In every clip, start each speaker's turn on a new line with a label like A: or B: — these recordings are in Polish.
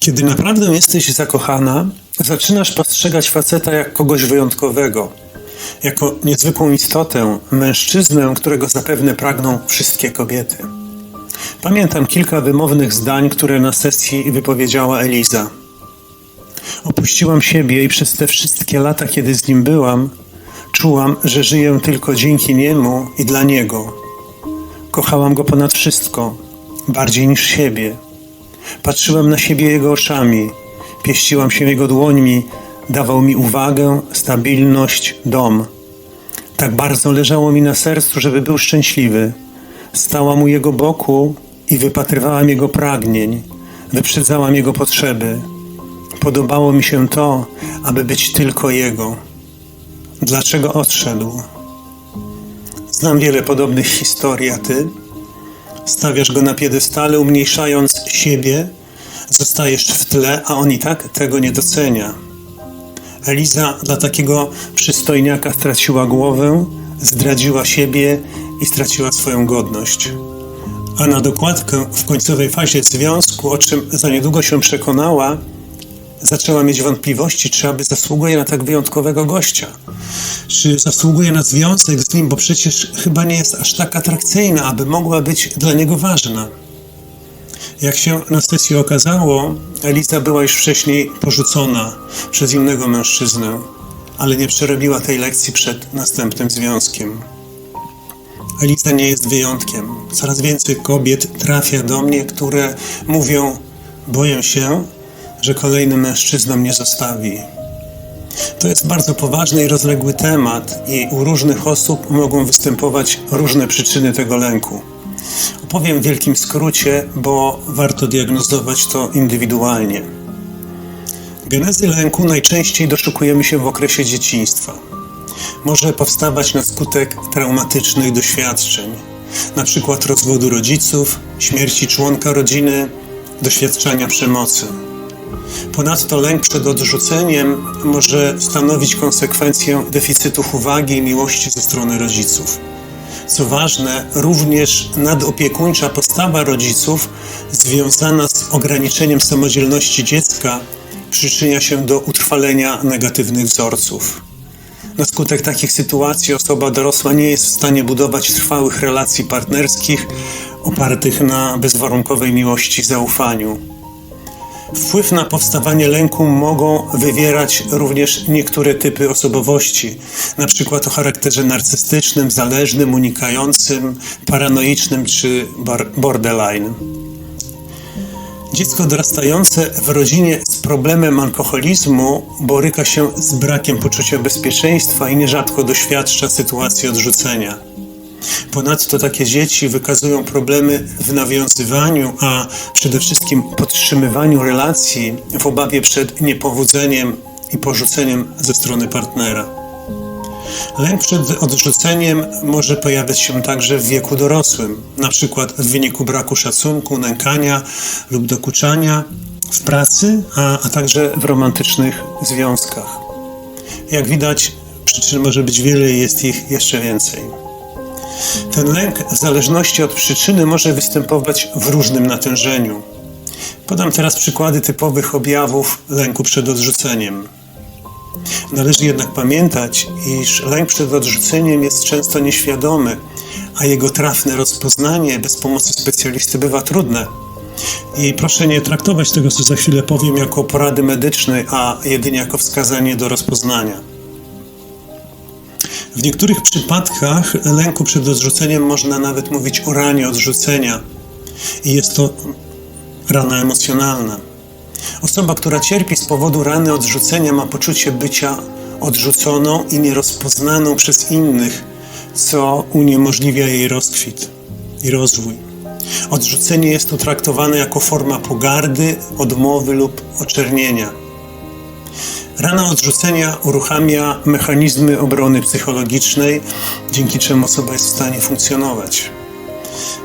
A: Kiedy naprawdę jesteś zakochana, zaczynasz postrzegać faceta jak kogoś wyjątkowego, jako niezwykłą istotę, mężczyznę, którego zapewne pragną wszystkie kobiety. Pamiętam kilka wymownych zdań, które na sesji wypowiedziała Eliza. Opuściłam siebie i przez te wszystkie lata, kiedy z nim byłam, czułam, że żyję tylko dzięki niemu i dla niego. Kochałam go ponad wszystko, bardziej niż siebie. Patrzyłam na siebie jego oczami, pieściłam się jego dłońmi, dawał mi uwagę, stabilność, dom. Tak bardzo leżało mi na sercu, żeby był szczęśliwy. Stałam u jego boku i wypatrywałam jego pragnień, wyprzedzałam jego potrzeby. Podobało mi się to, aby być tylko jego. Dlaczego odszedł? Znam wiele podobnych historii, a ty? Stawiasz go na piedestale, umniejszając siebie, zostajesz w tle, a on i tak tego nie docenia. Eliza dla takiego przystojniaka straciła głowę, zdradziła siebie i straciła swoją godność. A na dokładkę w końcowej fazie związku, o czym za niedługo się przekonała, zaczęła mieć wątpliwości, czy aby zasługuje na tak wyjątkowego gościa. Czy zasługuje na związek z nim, bo przecież chyba nie jest aż tak atrakcyjna, aby mogła być dla niego ważna. Jak się na sesji okazało, Eliza była już wcześniej porzucona przez innego mężczyznę, ale nie przerobiła tej lekcji przed następnym związkiem. Eliza nie jest wyjątkiem. Coraz więcej kobiet trafia do mnie, które mówią: Boję się, że kolejny mężczyzna mnie zostawi. To jest bardzo poważny i rozległy temat, i u różnych osób mogą występować różne przyczyny tego lęku. Opowiem w wielkim skrócie, bo warto diagnozować to indywidualnie. Genezy lęku najczęściej doszukujemy się w okresie dzieciństwa. Może powstawać na skutek traumatycznych doświadczeń, przykład rozwodu rodziców, śmierci członka rodziny, doświadczenia przemocy. Ponadto lęk przed odrzuceniem może stanowić konsekwencję deficytów uwagi i miłości ze strony rodziców. Co ważne, również nadopiekuńcza postawa rodziców związana z ograniczeniem samodzielności dziecka przyczynia się do utrwalenia negatywnych wzorców. Na skutek takich sytuacji osoba dorosła nie jest w stanie budować trwałych relacji partnerskich opartych na bezwarunkowej miłości i zaufaniu. Wpływ na powstawanie lęku mogą wywierać również niektóre typy osobowości, przykład o charakterze narcystycznym, zależnym, unikającym, paranoicznym czy borderline. Dziecko dorastające w rodzinie z problemem alkoholizmu boryka się z brakiem poczucia bezpieczeństwa i nierzadko doświadcza sytuacji odrzucenia. Ponadto takie dzieci wykazują problemy w nawiązywaniu, a przede wszystkim podtrzymywaniu relacji w obawie przed niepowodzeniem i porzuceniem ze strony partnera. Lęk przed odrzuceniem może pojawiać się także w wieku dorosłym, przykład w wyniku braku szacunku, nękania lub dokuczania w pracy, a, a także w romantycznych związkach. Jak widać, przyczyn może być wiele i jest ich jeszcze więcej. Ten lęk w zależności od przyczyny może występować w różnym natężeniu. Podam teraz przykłady typowych objawów lęku przed odrzuceniem. Należy jednak pamiętać, iż lęk przed odrzuceniem jest często nieświadomy, a jego trafne rozpoznanie bez pomocy specjalisty bywa trudne. I proszę nie traktować tego, co za chwilę powiem, jako porady medycznej, a jedynie jako wskazanie do rozpoznania. W niektórych przypadkach lęku przed odrzuceniem można nawet mówić o ranie odrzucenia. I jest to rana emocjonalna. Osoba, która cierpi z powodu rany odrzucenia, ma poczucie bycia odrzuconą i nierozpoznaną przez innych, co uniemożliwia jej rozkwit i rozwój. Odrzucenie jest tu traktowane jako forma pogardy, odmowy lub oczernienia. Rana odrzucenia uruchamia mechanizmy obrony psychologicznej, dzięki czemu osoba jest w stanie funkcjonować.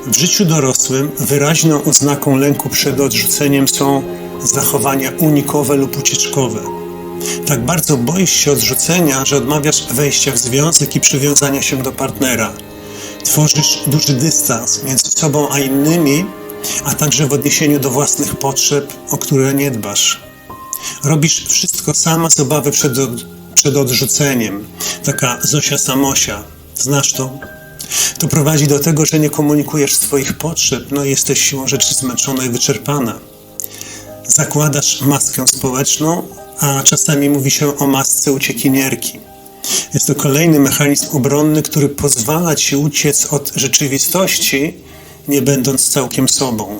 A: W życiu dorosłym wyraźną oznaką lęku przed odrzuceniem są zachowania unikowe lub ucieczkowe. Tak bardzo boisz się odrzucenia, że odmawiasz wejścia w związek i przywiązania się do partnera. Tworzysz duży dystans między sobą a innymi a także w odniesieniu do własnych potrzeb, o które nie dbasz. Robisz wszystko sama z obawy przed, przed odrzuceniem. Taka Zosia Samosia. Znasz to? To prowadzi do tego, że nie komunikujesz swoich potrzeb, no i jesteś siłą rzeczy zmęczona i wyczerpana. Zakładasz maskę społeczną, a czasami mówi się o masce uciekinierki. Jest to kolejny mechanizm obronny, który pozwala ci uciec od rzeczywistości, nie będąc całkiem sobą.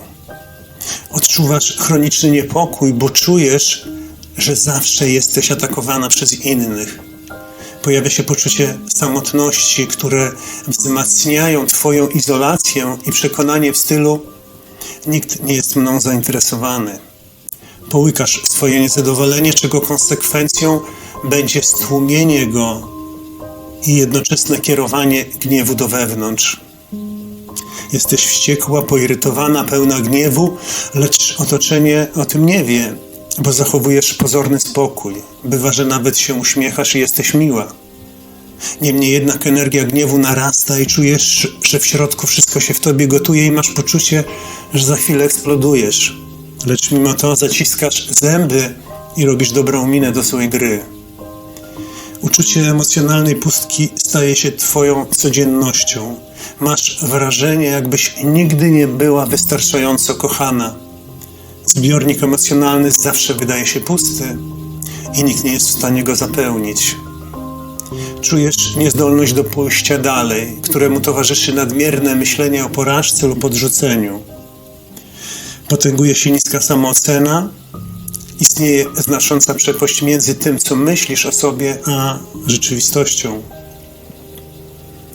A: Odczuwasz chroniczny niepokój, bo czujesz, że zawsze jesteś atakowana przez innych. Pojawia się poczucie samotności, które wzmacniają Twoją izolację i przekonanie w stylu: Nikt nie jest mną zainteresowany. Połykasz swoje niezadowolenie, czego konsekwencją będzie stłumienie go i jednoczesne kierowanie gniewu do wewnątrz. Jesteś wściekła, poirytowana, pełna gniewu, lecz otoczenie o tym nie wie, bo zachowujesz pozorny spokój. Bywa, że nawet się uśmiechasz i jesteś miła. Niemniej jednak energia gniewu narasta i czujesz, że w środku wszystko się w tobie gotuje i masz poczucie, że za chwilę eksplodujesz. Lecz mimo to zaciskasz zęby i robisz dobrą minę do swojej gry. Uczucie emocjonalnej pustki staje się Twoją codziennością. Masz wrażenie, jakbyś nigdy nie była wystarczająco kochana. Zbiornik emocjonalny zawsze wydaje się pusty i nikt nie jest w stanie go zapełnić. Czujesz niezdolność do pójścia dalej, któremu towarzyszy nadmierne myślenie o porażce lub odrzuceniu. Potęguje się niska samoocena, istnieje znacząca przepaść między tym, co myślisz o sobie, a rzeczywistością.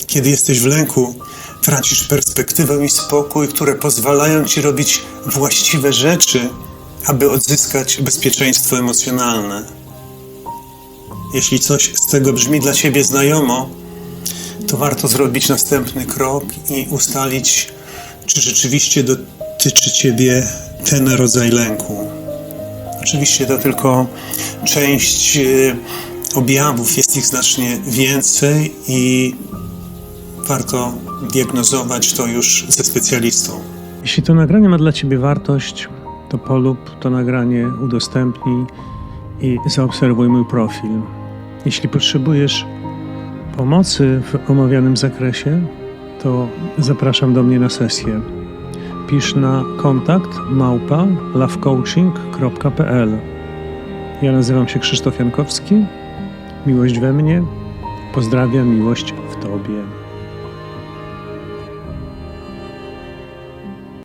A: Kiedy jesteś w lęku, tracisz perspektywę i spokój, które pozwalają ci robić właściwe rzeczy, aby odzyskać bezpieczeństwo emocjonalne. Jeśli coś z tego brzmi dla ciebie znajomo, to warto zrobić następny krok i ustalić, czy rzeczywiście dotyczy ciebie ten rodzaj lęku. Oczywiście to tylko część e, objawów, jest ich znacznie więcej i warto diagnozować to już ze specjalistą.
B: Jeśli to nagranie ma dla Ciebie wartość, to polub to nagranie, udostępnij i zaobserwuj mój profil. Jeśli potrzebujesz pomocy w omawianym zakresie, to zapraszam do mnie na sesję. Pisz na kontakt małpa lovecoaching.pl Ja nazywam się Krzysztof Jankowski. Miłość we mnie. Pozdrawiam, miłość w Tobie.